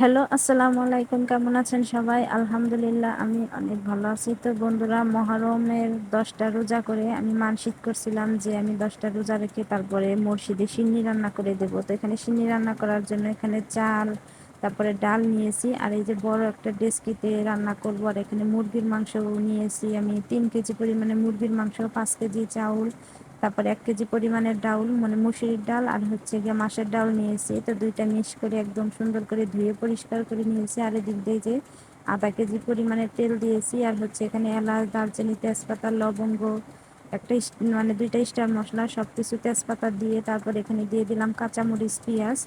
Hello, আসসালামু আলাইকুম। কেমন আছেন সবাই? আলহামদুলিল্লাহ, আমি অনেক ভালো আছি। তো বন্ধুরা, মহরমের দশটা রোজা করে আমি মানসিক করছিলাম যে আমি দশটা রোজা রেখে তারপরে মসজিদে সিন্নি রান্না করে দেবো। তো এখানে সিন্নি রান্না করার জন্য এখানে চাল, তারপরে ডাল নিয়েছি। আর এই যে বড় একটা ডেস্কিতে রান্না করব, আর এখানে মুরগির মাংস নিয়েছি। আমি তিন কেজি পরিমাণে মুরগির মাংস, পাঁচ কেজি চাউল তারপরে এক কেজি পরিমাণের ডাউল মানে মুসুরির ডাল আর হচ্ছে গিয়ে মাছের ডাল নিয়েছি। তো দুইটা মিক্স করে একদম সুন্দর করে ধুয়ে পরিষ্কার করে নিয়েছি। আর এদিক দিয়ে যে আধা কেজি পরিমাণের তেল দিয়েছি। আর হচ্ছে এখানে এলাচ, দারচিনি, তেজপাতা, লবঙ্গ, একটা মানে দুইটা স্টার মশলা সব কিছু তেজপাতা দিয়ে তারপর এখানে দিয়ে দিলাম কাঁচামরিচ, পেঁয়াজ।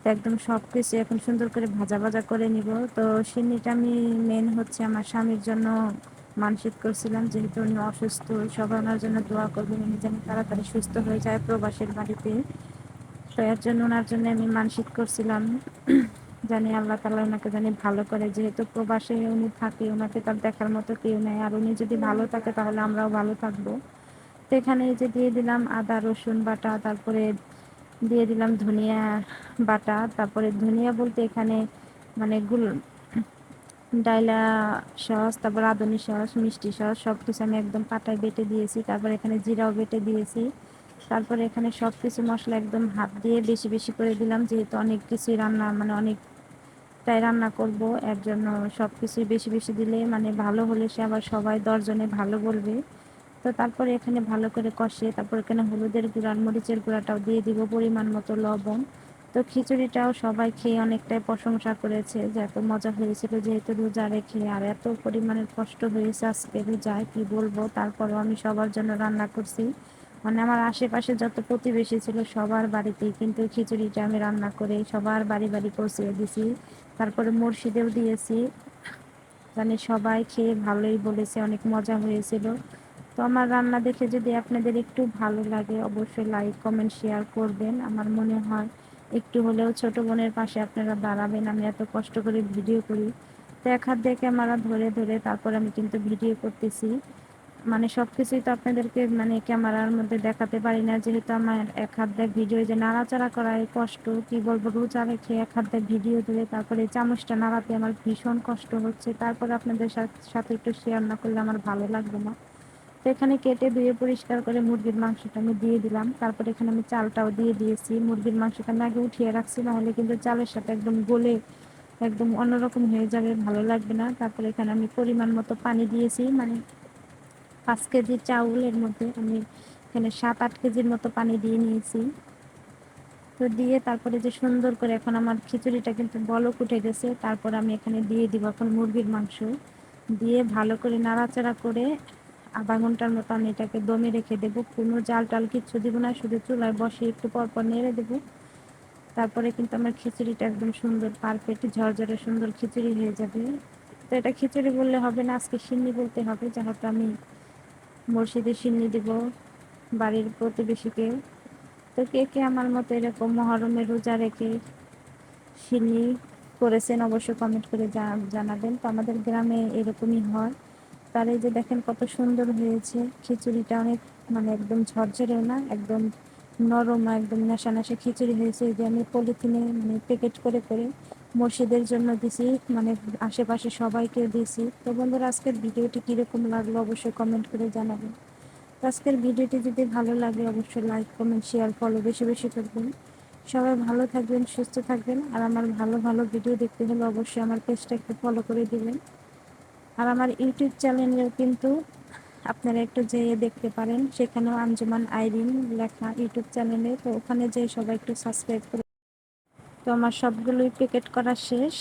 তো একদম সব কিছু এখন সুন্দর করে ভাজা ভাজা করে নিব। তো সিন্নিটা আমি মেন হচ্ছে আমার স্বামীর জন্য মানসিক করছিলাম, যেহেতু উনি অসুস্থ সবাই ওনার জন্য দোয়া করবেন উনি যেন তাড়াতাড়ি সুস্থ হয়ে যায় প্রবাসের বাড়িতে। তো এর জন্য ওনার জন্য আমি মানসিক করছিলাম, জানি আল্লাহ তালা ওনাকে জানি ভালো করে, যেহেতু প্রবাসে উনি থাকে, ওনাকে তার দেখার মতো কেউ নেই। আর উনি যদি ভালো থাকে তাহলে আমরাও ভালো থাকব। তো এখানে এই যে দিয়ে দিলাম আদা, রসুন বাটা, তারপরে দিয়ে দিলাম ধনিয়া বাটা। তারপরে ধনিয়া বলতে এখানে মানে গুল ডাইলা সস, তারপর আদনি সস, মিষ্টি সস সব কিছু আমি একদম পাটায় বেটে দিয়েছি। তারপর এখানে জিরাও বেটে দিয়েছি। তারপরে এখানে সব কিছু মশলা একদম হাত দিয়ে বেশি বেশি করে দিলাম, যেহেতু অনেক কিছুই রান্না মানে অনেকটাই রান্না করব, এর জন্য সব কিছুই বেশি বেশি দিলে মানে ভালো হলে সে আবার সবাই দশজনে ভালো বলবে। তো তারপরে এখানে ভালো করে কষে, তারপর এখানে হলুদের গুঁড়া মরিচের গুঁড়াটাও দিয়ে দিব পরিমাণ মতো লবণ। তো খিচুড়িটাও সবাই খেয়ে অনেকটাই প্রশংসা করেছে যে এত মজা হয়েছিল যেহেতু রোজা রেখে, আর এত পরিমাণের কষ্ট হয়েছে আজকে রোজায় কি বলব? তারপরও আমি সবার জন্য রান্না করছি। মানে আমার আশেপাশে যত প্রতিবেশী ছিল সবার বাড়িতেই কিন্তু খিচুড়িটা আমি রান্না করে সবার বাড়ি বাড়ি পৌঁছিয়ে দিছি তারপরে মুর্শিদেও দিয়েছি। মানে সবাই খেয়ে ভালোই বলেছে, অনেক মজা হয়েছিল। তো আমার রান্না দেখে যদি আপনাদের একটু ভালো লাগে, অবশ্যই লাইক কমেন্ট শেয়ার করবেন। আমার মনে হয় একটু হলেও ছোট বোনের পাশে আপনারা দাঁড়াবেন, আমি এত কষ্ট করে ভিডিও করি। তো এক হাত দিয়ে ক্যামেরা ধরে ধরে তারপর আমি কিন্তু ভিডিও করতেছি। মানে সব কিছুই তো আপনাদেরকে মানে ক্যামেরার মধ্যে দেখাতে পারি না, যেহেতু আমার এক হাত দেখ ভিডিও যে নাড়াচাড়া করায় কষ্ট, কি বলব, রোজা রেখে এক হাত দেখ ভিডিও ধরে তারপরে চামচটা নাড়াতে আমার ভীষণ কষ্ট হচ্ছে। তারপরে আপনাদের সাথে একটু শেয়ার না করলে আমার ভালো লাগবে না। তো এখানে কেটে ধুয়ে পরিষ্কার করে মুরগির মাংসটা আমি দিয়ে দিলাম। তারপর এখানে আমি চালটাও দিয়ে দিয়েছি। মুরগির মাংসটা আমি আগে উঠিয়ে রাখছি, নাহলে কিন্তু চালের সাথে একদম গলে একদম অন্যরকম হয়ে যাবে, ভালো লাগবে না। তারপরে এখানে আমি পরিমাণ মতো পানি দিয়েছি মানে পাঁচ কেজি চাউলের মধ্যে আমি এখানে সাত আট কেজির মতো পানি দিয়ে নিয়েছি। তো দিয়ে তারপরে যে সুন্দর করে এখন আমার খিচুড়িটা কিন্তু বলক উঠে গেছে, তারপর আমি এখানে দিয়ে দিব এখন মুরগির মাংস। দিয়ে ভালো করে নাড়াচাড়া করে আধা ঘণ্টার মতো আমি এটাকে দমে রেখে দেবো। কোনো জাল টাল কিচ্ছু দেবো না, শুধু চুলায় বসে একটু পর পর নেড়ে দেবো। তারপরে কিন্তু আমার খিচুড়িটা একদম সুন্দর পারফেক্ট ঝরঝরে সুন্দর খিচুড়ি হয়ে যাবে। তো এটা খিচুড়ি বললে হবে না, আজকে সিন্নি বলতে হবে। যেহেতু আমি মসজিদে সিন্নি দেব, বাড়ির প্রতিবেশীকে। তো কে কে আমার মতো এরকম মহরমে রোজা রেখে সিন্নি করেছেন অবশ্যই কমেন্ট করে জানাবেন। তো আমাদের গ্রামে এরকমই হয়। তার এই যে দেখেন কত সুন্দর হয়েছে। খিচুড়িটা অনেক মানে একদম ঝরঝরেও না, একদম নরম একদম নেশা নেশা খিচুড়ি হয়েছে। যে আমি পলিথিনে মানে প্যাকেট করে করে মসজিদের জন্য দিছি মানে আশেপাশে সবাইকে দিছি। তো বন্ধুরা, আজকের ভিডিওটি কীরকম লাগল অবশ্যই কমেন্ট করে জানাবেন। আজকের ভিডিওটি যদি ভালো লাগে, অবশ্যই লাইক কমেন্ট শেয়ার ফলো বেশি বেশি করবেন। সবাই ভালো থাকবেন, সুস্থ থাকবেন। আর আমার ভালো ভালো ভিডিও দেখতে হলে অবশ্যই আমার পেজটা একটু ফলো করে দিবেন। আর আমার ইউটিউব চ্যানেলেও কিন্তু আপনারা একটু যেয়ে দেখতে পারেন। সেখানেও আঞ্জুমান আইরিন লেখা ইউটিউব চ্যানেলে। তো ওখানে যেয়ে সবাই একটু সাবস্ক্রাইব করে তো আমার সবগুলোই প্যাকেট করা শেষ।